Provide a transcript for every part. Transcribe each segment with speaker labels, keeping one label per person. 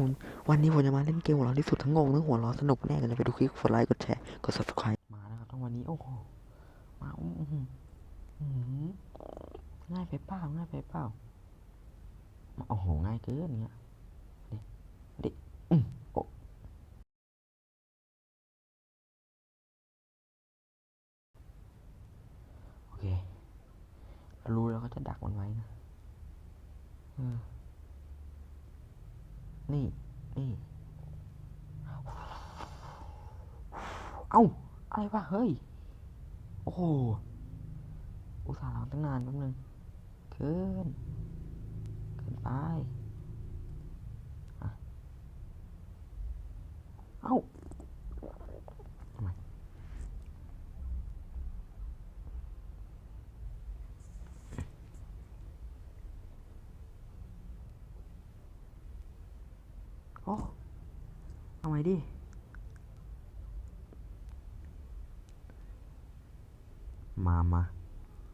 Speaker 1: ผมวันนี้ผมจะมาเล่นเกมหัวเราะที่สุดทั้งงงทั้งหัวเราะสนุกแน่กันเลยไปดูคลิปกดไลค์กดแชร์กด subscribe มาแล้วครับทั้งวันนี้โอ้โหมาอื้อหืออื้อหือง่ายไปเปล่าง่ายไปเปล่ามาโอ้โหง่ายเกินเงี้ยดิดิอืมโอ้โอเครู้แล้วก็จะดักมันไว้นะเออ นี่ นี่ เอ้า อะไรวะ เฮ้ย โอ้โห อุตส่าห์รอตั้งนานแป๊บนึงเกินเกินไป เอ้าทำไมโอ้เอาไงดิ มามา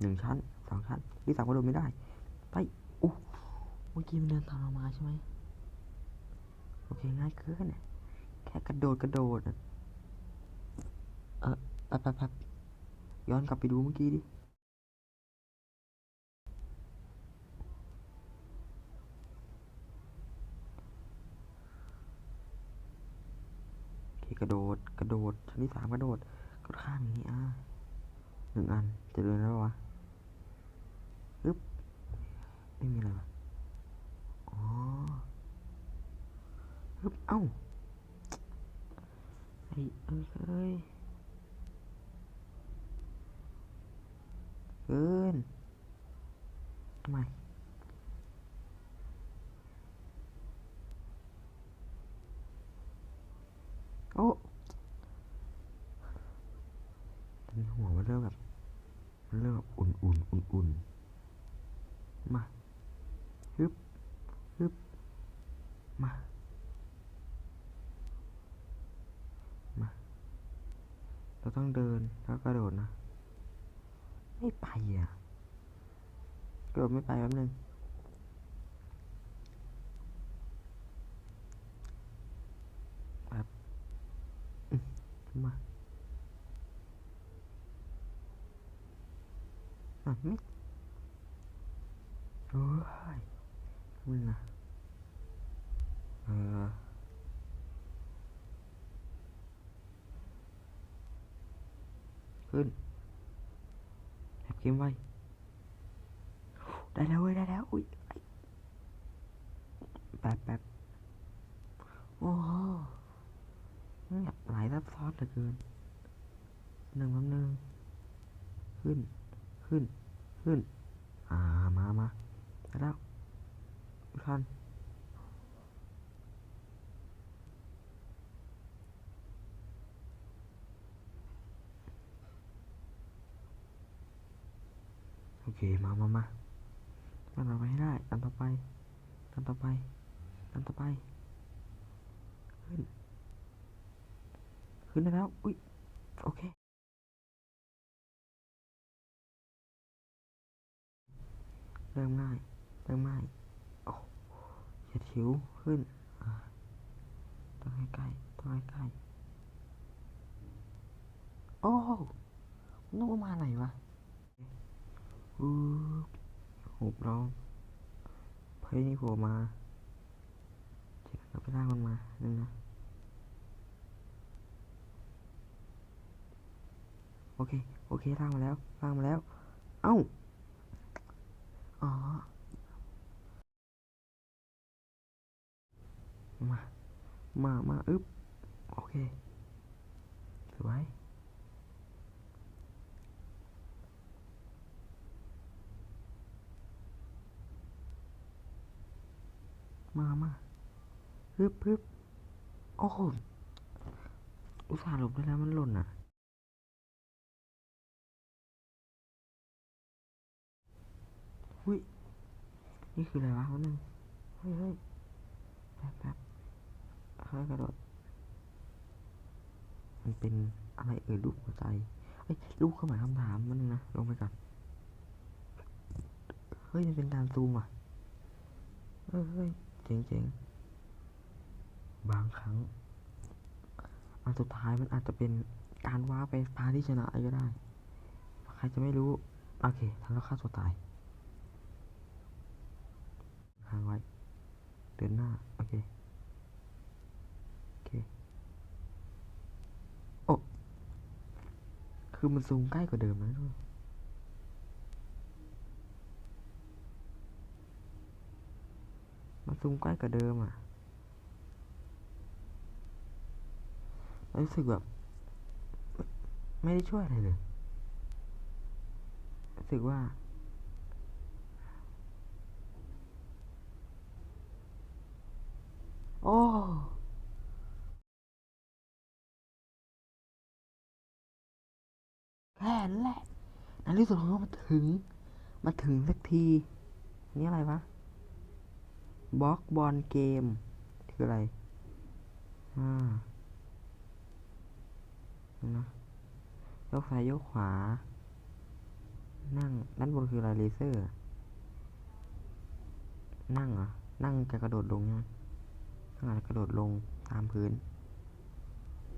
Speaker 1: หนึ่งชั้นสองชั้นที่สามก็โดนไม่ได้ ไปอู้เมื่อกี้มันเดินตามเรามาใช่ไหมโอเคง่ายเกินเนี่ยแค่กระโดดกระโดดน่ะเออแป๊บแป๊บแป๊บย้อนกลับไปดูเมื่อกี้ดิ โอเค กระโดดชั้นที่สามกระโดดกดข้ามอย่างนี้อะหนึ่งอันจะเดินแล้ววะอึ๊บไม่มีอะไรวะอ๋ออึ๊บเอ้าไอ้เอ้ยเอ้ยเกินทำไม โอ้ตอนนี้หัวมันเริ่มแบบ มันเริ่มแบบอุ่นอุ่นอุ่นอุ่นๆมา ฮึบฮึบมา มา เราต้องเดินแล้วกระโดดนะ ไม่ไปอะกระโดดไม่ไปแป๊บนึงแบบอืมมาอะไม่โอ้ย มึงนะเออขึ้นแอบเข้มไว้ได้แล้วเว้ยได้แล้ว อุ้ยแป๊บแป๊บโอ้โหเนี่ยหลายซับซ้อนเหลือเกินหนึ่งแป๊บนึงขึ้น ขึ้น ขึ้น อ่า มามาได้แล้ว ท่านโอเค มามามาอันต่อไปให้ได้อันต่อไปอันต่อไปอันต่อไป ขึ้น ขึ้นได้แล้ว อุ้ย โอเค เริ่มง่าย เริ่มง่ายิวขึ้นต้องให้ใกล้ต้องให้ใกล้ โอ้นต้องประมาไหนวะฮูบหุบร้องเฮ้ยนี่โผล่มาเดี๋ยวเราไปลากมันมาหนึ่งนะ โอเค โอเคลากมาแล้วลากมาแล้ว เอ้า อ๋อ มา มา มาอึ๊บ โอเค สวย มา มาฮึบฮึบโอ้โห อุตส่าห์หลบได้แล้วมันหล่นอะ อุ้ย นี่คืออะไรวะวันนึงเฮ้ยเฮ้ยแป๊บแป๊บ เฮ้ยกระโดดมันเป็นอะไรเอ่ยรูปหัวใจเฮ้ยรูปเครื่องหมาคำถามมันงนะลงไปก่อนเฮ้ยมันเป็นการซูมอะเฮ้ยเจ๋งเจ๋งบางครั้งอันสุดท้ายมันอาจจะเป็นการว้าไปพาที่ชนะก็ได้ ใครจะไม่รู้ โอเคทำแล้วฆ่าตัวตายห่างไว้ เดินหน้า โอเค โอเค โอ้ คือมันซูมใกล้กว่าเดิมนะทุกมันซูมใกล้กว่าเดิมอะรู้สึกแบบ ไม่ได้ช่วยอะไรเลยรู้สึกว่าโอ้ แค่นั้นแหละในที่สุดของเรามาถึงมาถึงสักที นี่อะไรวะบล็อกบอลเกม คืออะไร อ่านะยกซ้ายยกขวา นั่ง ด้านบนคืออะไรเลเซอร์ นั่งเหรอนั่งจะกระโดดลงใช่ไหมนั่งอาจจะกระโดดลงตามพื้น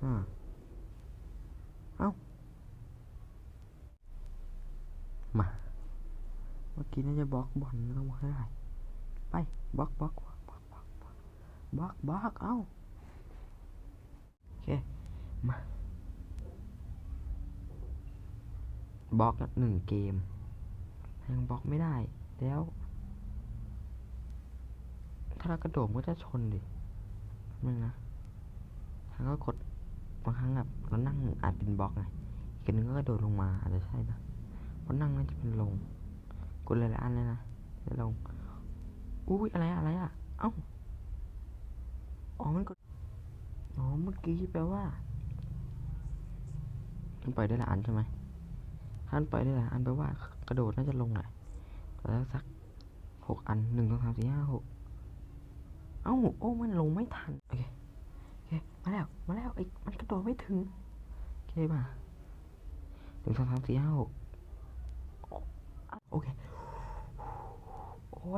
Speaker 1: อ่าีน่าจะบล็อกบอลต้องบล็อกได้ไปบล็อกบล็อกบล็อกบล็อกบล็อกบล็อกเอาโอเคมาบล็อกหนึ่งเกมยังบล็อกไม่ได้แล้ว ถ้ากระโดดก็จะชนดินึงนะแล้วก็กดบางครั้งแบบเรานั่งอาจเป็นบล็อกไงอีกนึงก็กระโดดลงมาอาจจะใช่นะเพราะนั่งน่าจะเป็นลง กดหลายๆอันเลยนะจะลงอุ้ยอะไรอะไรอะเอ้า อ๋อ มันกด อ๋อ เมื่อกี้แปลว่ามันปล่อยได้หลายอันใช่ไหมถ้ามันปล่อยได้หลายอันแปลว่า กระโดดน่าจะลงแหละแล้วสักหกอันหนึ่งสองสามสี่ห้าหกเอ้า โอ้ มันลงไม่ทัน โอเค โอเค มาแล้ว มาแล้วไอ้มันกระโดดไม่ถึง โอเคป่ะหนึ่งสองสามสี่ห้าหกโอเค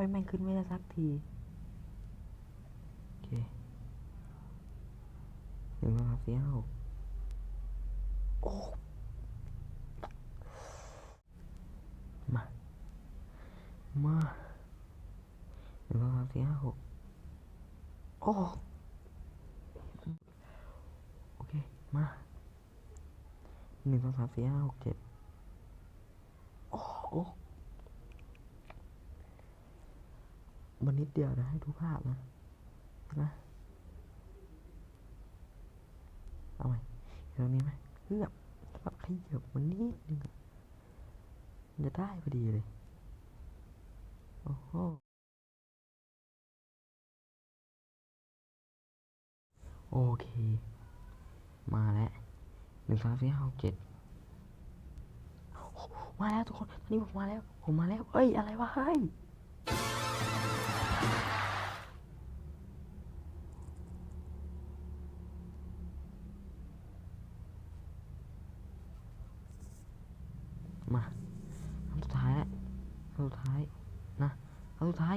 Speaker 1: ยแม่งขึ้นไม่ได้สักที โอเคหนึ่งสองสามสี่ห้าหกโอ้มา มาหนึ่งสองสามสี่ห้าหกโอ้โอเค มาหนึ่งสองสามสี่ห้าหกเจ็ดโอ้โอ้ มันนิดเดียวนะให้ดูภาพนะนะเอาไหมตรงนี้ไหมเกือบแบบขยับมันนิดนึงมันจะได้พอดีเลย โอ้โหโอเค มาแล้วหนึ่งสามสี่ห้าเจ็ดมาแล้วทุกคนตอนนี้ผมมาแล้ว ผมมาแล้ว เอ้ย อะไรวะ เฮ้ย มาคำสุดท้ายแล้วคำสุดท้ายนะคำสุดท้าย